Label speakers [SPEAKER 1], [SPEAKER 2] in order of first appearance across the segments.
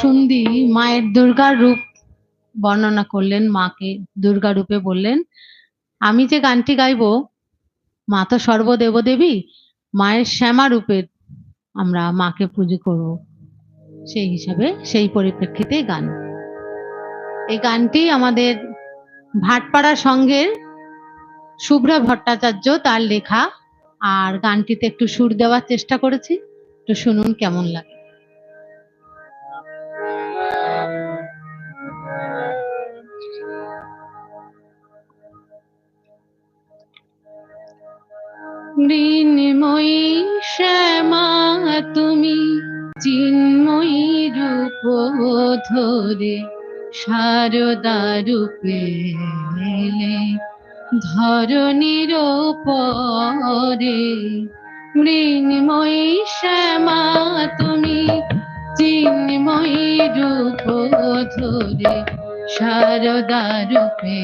[SPEAKER 1] সুন্দি মায়ের দুর্গার রূপ বর্ণনা করলেন মাকে, দুর্গা রূপে বললেন, আমি যে গানটি গাইবো, মা তো সর্বদেবদেবী, মায়ের শ্যামা রূপের আমরা মাকে পুজো করব। সেই হিসাবে সেই পরিপ্রেক্ষিতে গান। এই গানটি আমাদের ভাটপাড়া সংঘের শুভ্রা ভট্টাচার্য তার লেখা, আর গানটিতে একটু সুর দেওয়ার চেষ্টা করেছি। একটু শুনুন কেমন লাগে। মৃন্ময়ী শ্যামা, তুমি চিন্ময়ী রূপ ধরে শারদা রূপে ধরণীর পরে মৃন্ময়ী শ্যামা, তুমি চিন্ময়ী রূপ ধরে শারদা রূপে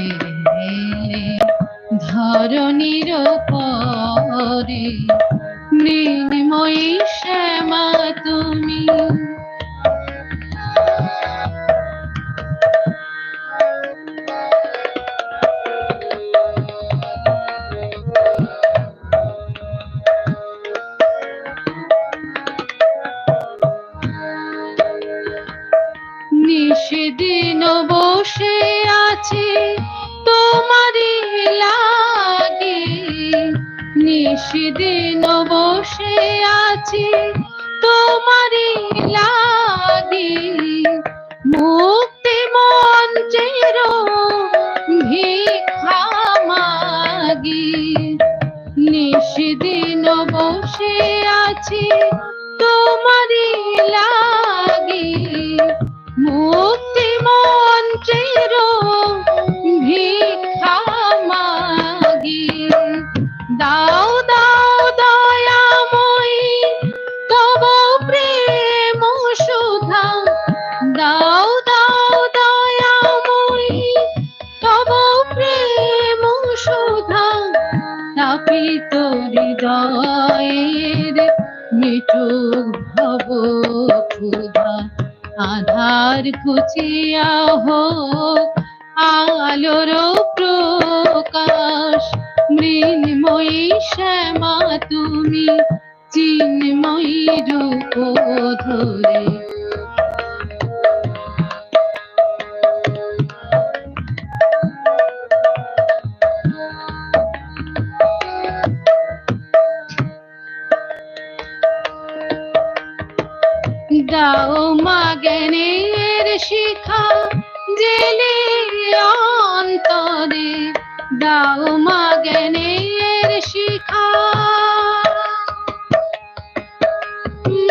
[SPEAKER 1] ধরণীর পরে মৃন্ময়ী শ্যামা তুমি নিষেদিন বসে আছে তোমারই নিষেদিন বসে আছে, তোমারই লাগে। মুক্তি মঞ্চের ভিক্ষা মাগি। নিষেদিন বসে আছি, তোমারই লাগে। মুক্তি মঞ্চের ভিক্ষা মাগি। দাও ভব ক্ষুধা আধার খুচিয়া হোক আলোর প্রকাশ। মৃন্ময়ী শ্যামা তুমি চিন্ময়ী রূপ ধরে দাও মাগনের শিখা জেলে অন্তরে। দাও মাগনের শিখা।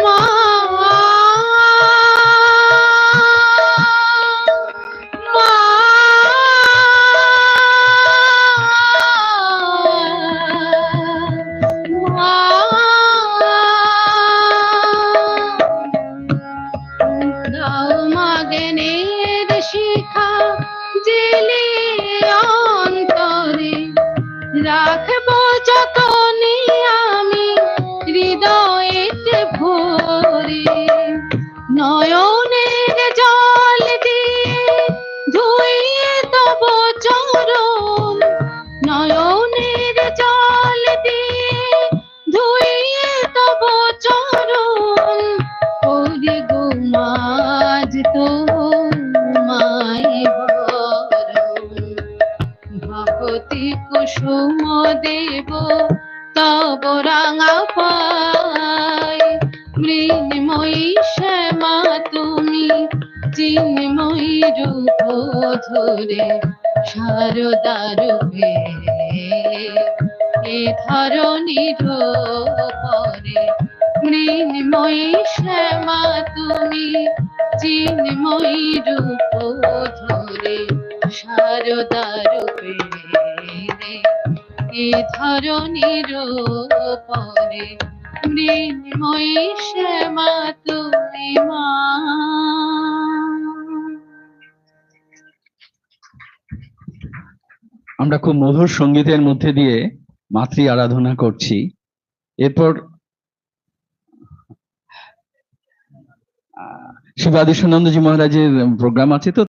[SPEAKER 1] মা knock him ভগতি কুসুম দেব, তব রাঙা পাই। মৃন্ময়ী শ্যামা, তুমি চিন্ময়ী রূপ ধরে শারদা রূপে এ ধরণীর পরে মৃন্ময়ী শ্যামা, তুমি চিন্ময়ী রূপ ধরে শারদা রূপে পরে মৃন্ময়ী শ্যামা তুমি মা।
[SPEAKER 2] আমরা খুব মধুর সঙ্গীতের মধ্যে দিয়ে মাতৃ আরাধনা করছি। এরপর শিবাদিশানন্দজি মহারাজের প্রোগ্রাম আছে তো?